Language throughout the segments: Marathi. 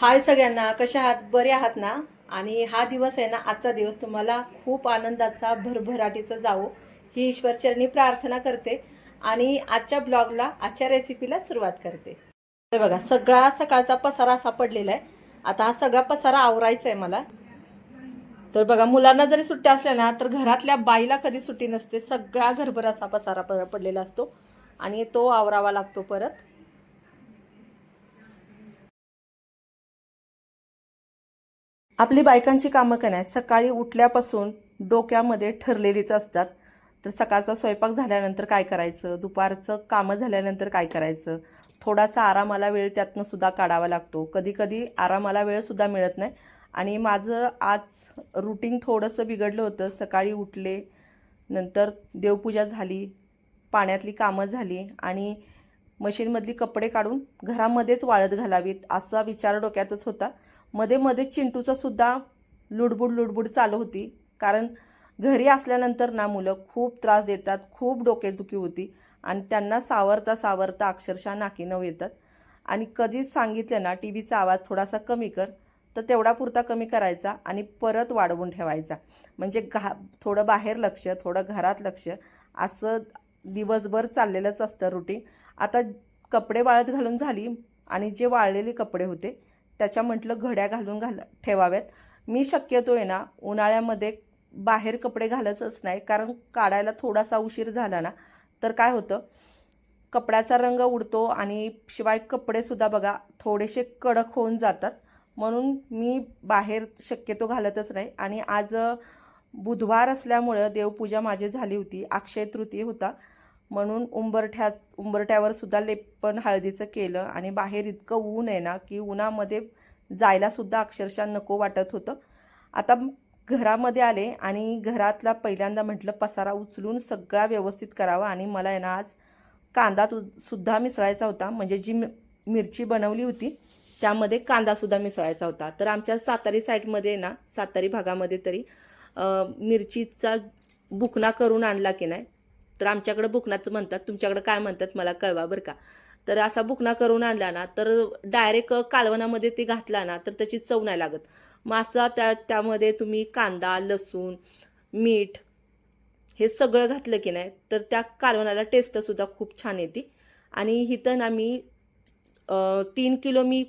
हाय सगळ्यांना कशा आहात? बरे आहात ना? आणि हा दिवस आहे ना आजचा दिवस तुम्हाला खूप आनंदाचा भरभराटीचा जावो. ही ईश्वरचरणी प्रार्थना करते आणि आजच्या ब्लॉगला आजच्या रेसिपीला सुरुवात करते. तर बघा सगळा सकाळचा पसारा असा पडलेला आहे. आता हा सगळा पसारा आवरायचा आहे मला. तर बघा मुलांना जरी सुट्ट्या असल्या ना तर घरातल्या बाईला कधी सुट्टी नसते. सगळा घरभर असा पसारा प- पडलेला असतो. आणि तो आवरावा लागतो परत. आपली बायकांची कामं काय नाही सकाळी उठल्यापासून डोक्यामध्ये ठरलेलीच असतात. तर सकाळचा स्वयंपाक झाल्यानंतर काय करायचं? दुपारचं कामं झाल्यानंतर काय करायचं? थोडासा आरामाला वेळ त्यातनं सुद्धा काढावा लागतो. कधी कधी आरामाला वेळसुद्धा मिळत नाही. आणि माझं आज रुटीन थोडंसं बिघडलं होतं. सकाळी उठले नंतर देवपूजा झाली पाण्यातली कामं झाली आणि मशीनमधली कपडे काढून घरामध्येच वाळत घालावीत असा विचार डोक्यातच होता. मध्ये मध्ये चिंटूचं सुद्धा लुडबुड लुडबुड चालू होती. कारण घरी असल्यानंतर ना मुलं खूप त्रास देतात खूप डोकेदुखी होती आणि त्यांना सावरता सावरता अक्षरशः नाकीनव येतात. आणि कधीच सांगितलं ना टी व्हीचा आवाज थोडासा कमी कर तर तेवढा पुरता कमी करायचा आणि परत वाढवून ठेवायचा. म्हणजे घा थोडं बाहेर लक्ष थोडं घरात लक्ष असं दिवसभर चाललेलंच असतं रुटीन आता कपडे वाळत घालून झाली आणि जे वाळलेले कपडे होते त्याच्या म्हटलं घड्या घालून घाल ठेवाव्यात. मी शक्यतो आहे ना उन्हाळ्यामध्ये बाहेर कपडे घालतच नाही कारण काढायला थोडासा उशीर झाला ना. तर काय होतं कपड्याचा रंग उडतो आणि शिवाय कपडेसुद्धा बघा थोडेसे कडक होऊन जातात. म्हणून मी बाहेर शक्यतो घालतच नाही. आणि आज बुधवार असल्यामुळं देवपूजा माझी झाली होती अक्षय तृतीय होता. म्हणून उंबरठ्या उंबरठ्यावर सुद्धा लेपण हळदीचं केलं. आणि बाहेर इतकं ऊन आहे ना की उन्हामध्ये जायलासुद्धा अक्षरशः नको वाटत होतं. आता घरामध्ये आले आणि घरातला पहिल्यांदा म्हटलं पसारा उचलून सगळा व्यवस्थित करावा. आणि मला आहे ना आज कांदा तु- सुद्धा मिसळायचा होता. म्हणजे जी मि- मिरची बनवली होती त्यामध्ये कांदासुद्धा मिसळायचा होता. तर आमच्या सातारी साईडमध्ये ना सातारी भागामध्ये तरी मिरचीचा बुकना करून आणला की नाही तर आमच्याकडं बुकनाचं म्हणतात तुमच्याकडं काय म्हणतात मला कळवा बरं का. तर असा बुकना करून आणला ना तर डायरेक्ट कालवणामध्ये ते घातला ना तर त्याची चव नाही लागत. मासा त्या त्यामध्ये तुम्ही कांदा लसूण मीठ हे सगळं घातलं की नाही तर त्या कालवणाला टेस्टसुद्धा खूप छान येते. आणि इथं ना मी तीन किलो मी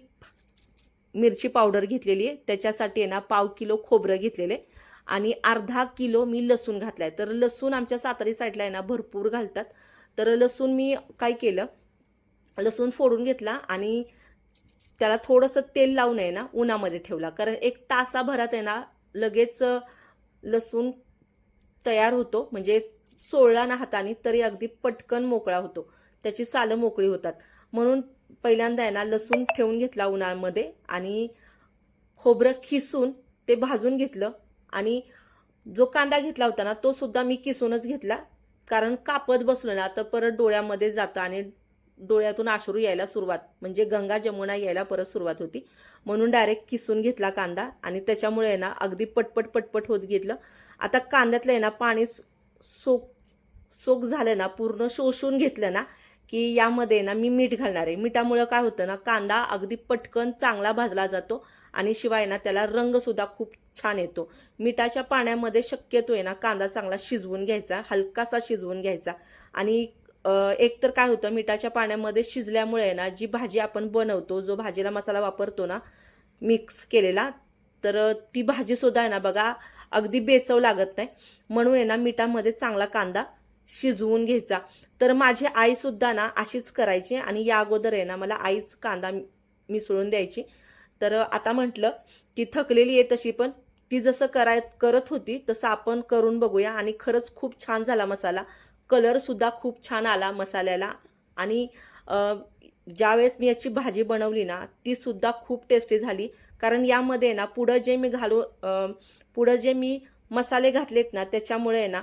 मिरची पावडर घेतलेली आहे. त्याच्यासाठी आहे ना पाव किलो खोबरं घेतलेले आणि अर्धा किलो मी लसूण घातलाय. तर लसूण आमच्या सातारी साईडला आहे ना भरपूर घालतात. तर लसूण मी काय केलं लसूण फोडून घेतला आणि त्याला थोडंसं तेल लावून आहे ना उन्हामध्ये ठेवला. कारण एक तासाभरात आहे ना लगेच लसूण तयार होतो. म्हणजे सोळला ना हाताने तरी अगदी पटकन मोकळा होतो. त्याची सालं मोकळी होतात. म्हणून पहिल्यांदा आहे ना लसूण ठेवून घेतला उन्हाळ्यामध्ये आणि खोबरं खिसून ते भाजून घेतलं. आणि जो कांदा घेतला होता ना तो सुद्धा मी किसूनच घेतला. कारण कापत बसलो ना तर परत डोळ्यामध्ये जातं आणि डोळ्यातून आश्रू यायला सुरुवात. म्हणजे गंगा जमुना यायला परत सुरुवात होती. म्हणून डायरेक्ट किसून घेतला कांदा आणि त्याच्यामुळे आहे ना अगदी पटपट पटपट होत घेतलं. आता कांद्यातलं आहे ना पाणी सोक सोक झालं ना पूर्ण शोषून घेतलं ना की यामध्ये ना मी मीठ घालणार आहे. मिठामुळं काय होतं ना कांदा अगदी पटकन चांगला भाजला जातो आणि शिवाय ना त्याला रंगसुद्धा खूप छान येतो. मिठाच्या पाण्यामध्ये शक्यतो आहे ना कांदा चांगला शिजवून घ्यायचा हलकासा शिजवून घ्यायचा. आणि एक तर काय होतं मिठाच्या पाण्यामध्ये शिजल्यामुळे आहे ना जी भाजी आपण बनवतो जो भाजीला मसाला वापरतो ना मिक्स केलेला तर ती भाजीसुद्धा आहे ना बघा अगदी बेचव लागत नाही. म्हणून आहे ना मिठामध्ये चांगला कांदा शिजवून घ्यायचा. तर माझी आईसुद्धा ना अशीच करायची आणि या अगोदर आहे ना मला आईच कांदा मिसळून द्यायची. तर आता म्हटलं ती थकलेली आहे तशी पण ती जसं कराय करत होती तसं आपण करून बघूया. आणि खरंच खूप छान झाला मसाला. कलरसुद्धा खूप छान आला मसाल्याला. आणि ज्यावेळेस मी याची भाजी बनवली ना ती सुद्धा खूप टेस्टी झाली. कारण यामध्ये ना पुढं जे मी घालू पुढं जे मी मसाले घातलेत ना त्याच्यामुळे आहे ना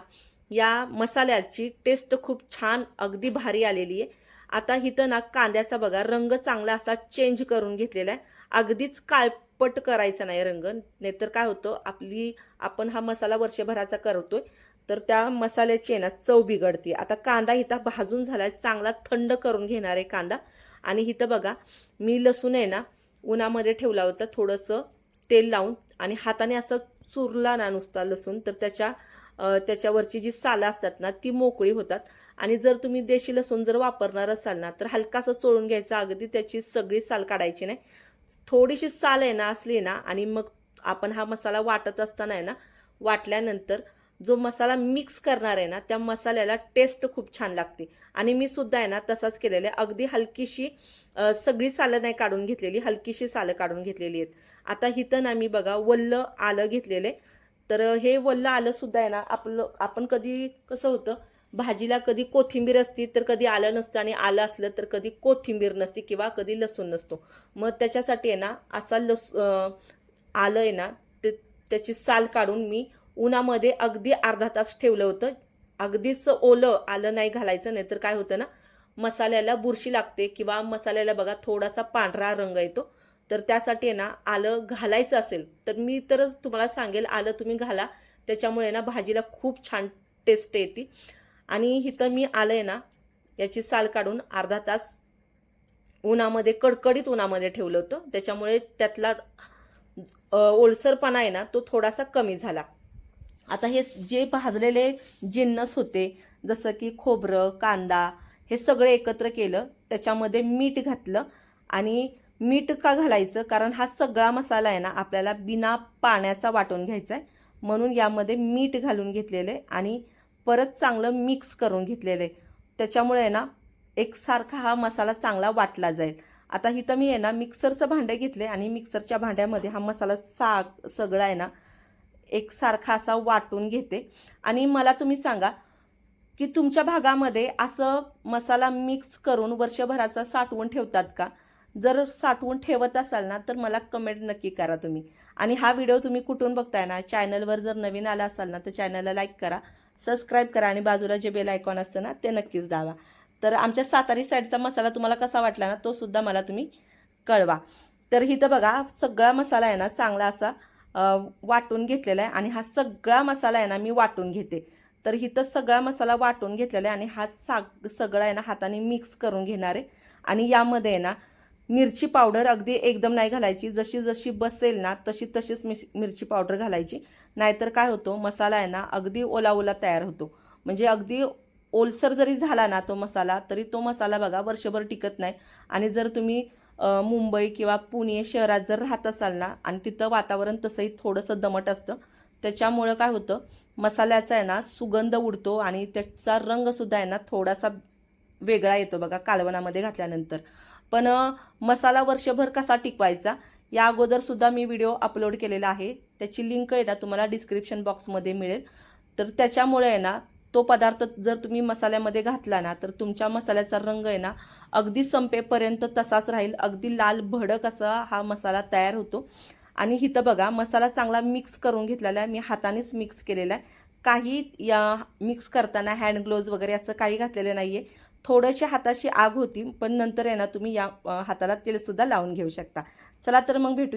या मसाल्याची टेस्ट खूप छान अगदी भारी आलेली आहे. आता इथं ना कांद्याचा बघा रंग चांगला असा चेंज करून घेतलेला आहे. अगदीच काळ पट करायचा नाही रंग. नाहीतर काय होतं आपली आपण हा मसाला वर्षभराचा करतोय तर त्या मसाल्याची आहे ना चव बिघडते. आता कांदा इथं भाजून झालाय चांगला थंड करून घेणार आहे कांदा. आणि इथं बघा मी लसूण आहे ना उन्हामध्ये ठेवला होता थोडंसं तेल लावून. आणि हाताने असं चुरला ना नुसता लसूण तर त्याच्या त्याच्यावरची जी सालं असतात ना ती मोकळी होतात. आणि जर तुम्ही देशी लसूण जर वापरणार असाल ना तर हलकासं चोळून घ्यायचं अगदी त्याची सगळी साल काढायची नाही. थोडीशी साल आहे ना असली ना आणि मग आपण हा मसाला वाटत असताना आहे ना वाटल्यानंतर जो मसाला मिक्स करणार आहे ना त्या मसाल्याला टेस्ट खूप छान लागते. आणि मी सुद्धा आहे ना तसाच केलेला आहे. अगदी हलकीशी सगळी सालं नाही काढून घेतलेली हलकीशी सालं काढून घेतलेली आहेत. आता हिथं ना मी बघा वल्ल आलं घेतलेलं आहे. तर हे वल्ल आलं सुद्धा आहे ना आपलं आपण कधी कसं होतं भाजीला कधी कोथिंबीर असती तर कधी आलं नसतं आणि आलं असलं तर कधी कोथिंबीर नसती किंवा कधी लसूण नसतो. मग त्याच्यासाठी आहे ना असा लस आलं आहे ना ते त्याची साल काढून मी उन्हामध्ये अगदी अर्धा तास ठेवलं होतं. अगदीच ओलं आलं नाही घालायचं नाही तर काय होतं ना मसाल्याला बुरशी लागते किंवा मसाल्याला बघा थोडासा पांढरा रंग येतो. तर त्यासाठी आहे ना आलं घालायचं असेल तर मी तर तुम्हाला सांगेल आलं तुम्ही घाला. त्याच्यामुळे ना भाजीला खूप छान टेस्ट येते. आणि इथं मी आलं आहे ना याची साल काढून अर्धा तास उन्हामध्ये कडकडीत उन्हामध्ये ठेवलं होतं. त्याच्यामुळे त्यातला ओलसरपणा आहे ना तो थोडासा कमी झाला. आता हे जे भाजलेले जिन्नस होते जसं की खोबरं कांदा हे सगळे एकत्र केलं त्याच्यामध्ये मीठ घातलं. आणि मीठ का घालायचं? कारण हा सगळा मसाला आहे ना आपल्याला बिना पाण्याचा वाटून घ्यायचा आहे म्हणून यामध्ये मीठ घालून घेतलेलं आहे. आणि परत चांगलं मिक्स करून घेतलेलं आहे. त्याच्यामुळे आहे ना एकसारखा हा मसाला चांगला वाटला जाईल. आता इथं मी आहे ना मिक्सरचं भांडं घेतले आणि मिक्सरच्या भांड्यामध्ये हा मसाला सा सगळा आहे ना एकसारखा असा वाटून घेते. आणि मला तुम्ही सांगा की तुमच्या भागामध्ये असं मसाला मिक्स करून वर्षभराचा साठवून ठेवतात का? जर साठवून ठेवत असाल ना तर मला कमेंट नक्की करा तुम्ही. आणि हा व्हिडिओ तुम्ही कुठून बघताय ना चॅनलवर जर नवीन आला असाल ना तर चॅनलला लाईक करा. सबस्क्राईब करा आणि बाजूला जे बेल आयकॉन असतं ना ते नक्कीच दावा तर आमच्या सातारी साईडचा मसाला तुम्हाला कसा वाटला ना तो सुद्धा मला तुम्ही कळवा. तर इथं बघा सगळा मसाला आहे ना चांगला असा वाटून घेतलेला आहे आणि हा सगळा मसाला आहे ना मी वाटून घेते. तर इथं सगळा मसाला वाटून घेतलेला आहे आणि हा साग सगळा आहे ना हाताने मिक्स करून घेणार आहे. आणि यामध्ये आहे ना मिरची पावडर अगदी एकदम नाही घालायची. जशी जशी बसेल ना तशी तशीच मिस मिरची पावडर घालायची. नाहीतर काय होतो मसाला आहे ना अगदी ओला ओला तयार होतो. म्हणजे अगदी ओलसर जरी झाला ना तो मसाला तरी तो मसाला बघा वर्षभर टिकत नाही. आणि जर तुम्ही मुंबई किंवा पुणे शहरात जर राहत असाल ना आणि तिथं वातावरण तसंही थोडंसं दमट असतं त्याच्यामुळं काय होतं मसाल्याचा आहे ना सुगंध उडतो आणि त्याचा रंगसुद्धा आहे ना थोडासा वेगळा येतो बघा कालवणामध्ये घातल्यानंतर. पण मसाला वर्षभर कसा टिकवायचा या अगोदरसुद्धा मी व्हिडिओ अपलोड केलेला आहे. त्याची लिंक आहे ना तुम्हाला डिस्क्रिप्शन बॉक्समध्ये मिळेल. तर त्याच्यामुळे आहे ना तो पदार्थ जर तुम्ही मसाल्यामध्ये घातला ना तर तुमच्या मसाल्याचा रंग आहे ना अगदी संपेपर्यंत तसाच राहील. अगदी लाल भडक असा हा मसाला तयार होतो. आणि इथं बघा मसाला चांगला मिक्स करून घेतलेला आहे. मी हातानेच मिक्स केलेला आहे. काही या मिक्स करताना हँड ग्लोव्ज वगैरे असं काही घातलेलं नाही आहे थोडीशी हाताशी आग होती पण नंतर आहे ना तुम्ही या हाताला तेलसुद्धा लावून घेऊ शकता. चला तर मग भेटू.